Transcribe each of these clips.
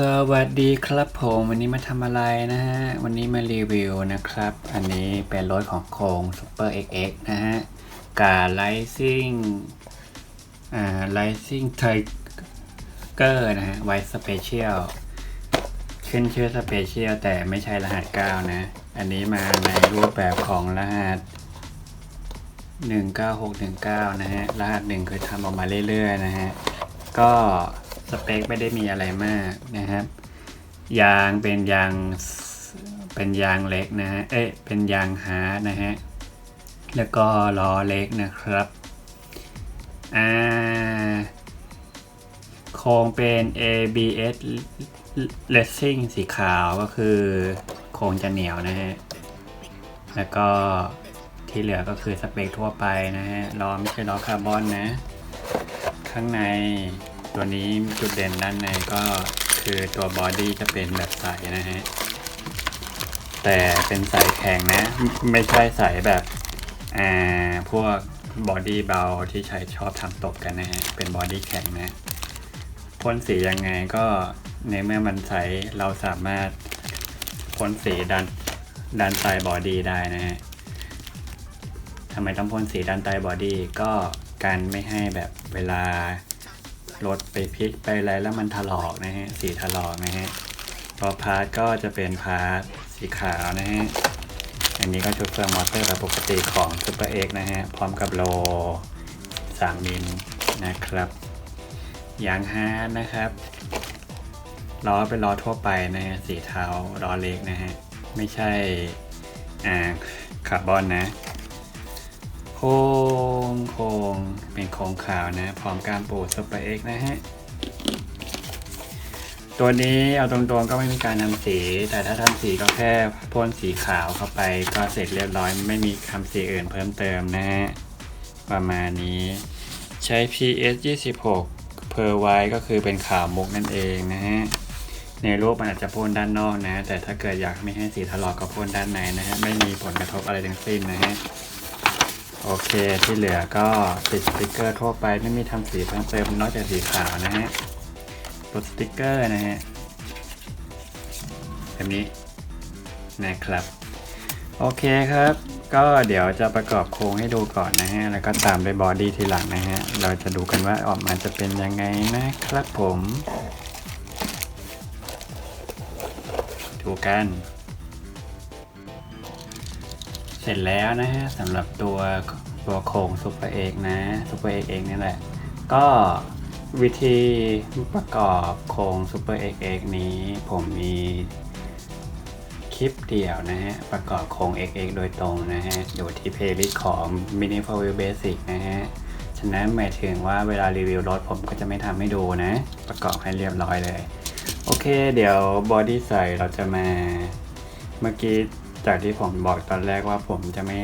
สวัสดีครับผมวันนี้มาทำอะไรนะฮะ วันนี้มารีวิวนะครับ อันนี้เป็นรถของโครง Super XX นะฮะกา Rising อ่า Rising Tiger นะฮะ White Special ขึ้นชื่อ Special แต่ไม่ใช่รหัส 9 นะ อันนี้มาในรูปแบบของรหัส 19619 นะฮะ รหัสหนึ่งคือทำออกมาเรื่อยๆ นะฮะ ก็สเปคไม่ได้มีอะไรมากนะครับ ยางเป็นยางเป็นยางเล็กนะฮะ เอ๊ะ เป็นยางฮาร์ดนะฮะ แล้วก็ล้อเล็กนะครับ อ่า โครงเป็น ABS Racing สีขาวก็คือโครงจะเหนียวนะฮะ แล้วก็ที่เหลือก็คือสเปคทั่วไปนะฮะ ล้อไม่ใช่ล้อคาร์บอนนะ ข้างในตัวนี้จุดเด่นด้านในก็คือตัวบอดี้จะเป็นแบบใสนะฮะ แต่เป็นใสแข็งนะ ไม่ใช่ใสแบบอ่าพวกบอดี้เบาที่ใช้ชอบทำตกกันนะฮะ เป็นบอดี้แข็งนะพ่นสียังไงก็ในเมื่อมันใสเราสามารถพ่นสีดันดันใต้บอดี้ได้นะฮะทำไมต้องพ่นสีดันใต้บอดี้ก็ การไม่ให้แบบเวลารถไปพลิกไปอะไรแล้วมันถลอกนะฮะสีถลอกนะฮะตัวพาร์ทก็จะเป็นพาร์ทสีขาวนะฮะอันนี้ก็ชุดเฟืองมอเตอร์แบบปกติของ Super X นะฮะพร้อมกับโล 3 มิลนะครับยางฮาร์ดนะครับล้อเป็นล้อทั่วไปนะฮะสีเทาล้อเล็กนะฮะไม่ใช่อ่าคาร์บอนนะ งโค้งเป็นโค้งขาวนะ พร้อมการปูด Super X นะฮะ ตัวนี้เอาตรงๆก็ไม่มีการทำสี แต่ถ้าทำสีก็แค่พ่นสีขาวเข้าไปก็เสร็จเรียบร้อย ไม่มีทำสีอื่นเพิ่มเติมนะฮะ ประมาณนี้ใช้ PS 26 per white ก็คือเป็นขาวมุกนั่นเองนะฮะในรูปมันอาจจะพ่นด้านนอกนะ แต่ถ้าเกิดอยากไม่ให้สีถลอกก็พ่นด้านในนะฮะ ไม่มีผลกระทบอะไรทั้งสิ้นนะฮะ โอเคที่เหลือก็ติดสติกเกอร์ทั่วไปไม่มีทำสีเพิ่มเติมนอกจากสีขาวนะฮะกดสติกเกอร์นะฮะแบบนี้นะครับ โอเคครับ ก็เดี๋ยวจะประกอบโครงให้ดูก่อนนะฮะ แล้วก็ตามด้วยบอดี้ทีหลังนะฮะ เราจะดูกันว่าออกมาจะเป็นยังไงนะครับผม ดูกัน เสร็จแล้วนะฮะสำหรับตัวตัวโครง Super X นะ Super X เอกเองนี่แหละ ก็วิธีประกอบโครง Super X X นี้ผมมีคลิปเดี่ยวนะฮะ ประกอบโครง XX โดยตรงนะฮะ อยู่ที่เพลย์ลิสต์ของ Mini f o r Wheel Basic นะฮะ ฉะนั้นหมายถึงว่าเวลารีวิวรถผมก็จะไม่ทำให้ดูนะ ประกอบให้เรียบร้อยเลย โอเค เดี๋ยวบอดี้ใส่เราจะมาเมื่อกี้ จากที่ผมบอกตอนแรกว่าผมจะไม่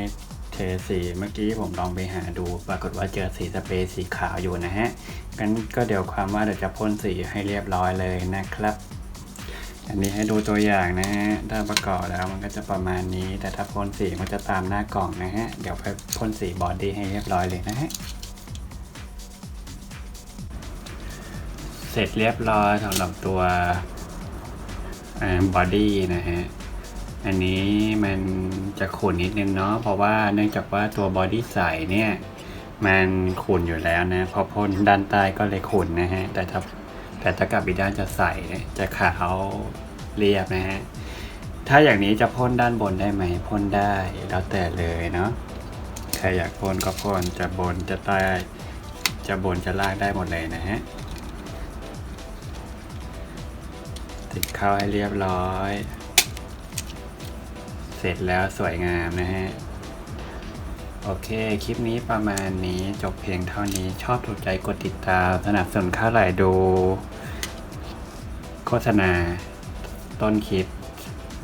เทสีเมื่อกี้ผมลองไปหาดู ปรากฏว่าเจอสีสเปรย์สีขาวอยู่นะฮะงั้นก็เดี๋ยวความว่าเดี๋ยวจะพ่นสีให้เรียบร้อยเลยนะครับ อันนี้ให้ดูตัวอย่างนะฮะถ้าประกอบแล้วมันก็จะประมาณนี้ แต่ถ้าพ่นสีมันจะตามหน้ากล่องนะฮะเดี๋ยวไปพ่นสีบอดี้ให้เรียบร้อยเลยนะฮะเสร็จเรียบร้อยสำหรับตัวบอดี้นะฮะ อันนี้มันจะขุ่นนิดนึงเนาะเพราะว่าเนื่องจากว่าตัวบอดี้ใสเนี่ยมันขุ่นอยู่แล้วนะพอพ่นด้านใต้ก็เลยขุ่นนะฮะแต่ถ้าแต่ถ้ากลับอีกด้านจะใสจะขาวเรียบนะฮะถ้าอย่างนี้จะพ่นด้านบนได้ไหมพ่นได้แล้วแต่เลยเนาะใครอยากพ่นก็พ่นจะบนจะใต้ จะบนจะล่างได้หมดเลยนะฮะติดเข้าให้เรียบร้อย เสร็จแล้วสวยงามนะฮะ โอเค คลิปนี้ประมาณนี้จบเพียงเท่านี้ชอบถูกใจกดติดตามสนับสนุนค่าไหลดู โฆษณา ต้นคลิป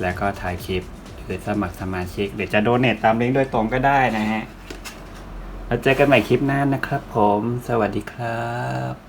แล้วก็ถ่ายคลิป หรือสมัครสมาชิก เดี๋ยวจะโดเนตตามลิงก์โดยตรงก็ได้นะฮะ แล้วเจอกันใหม่คลิปหน้านะครับผม สวัสดีครับ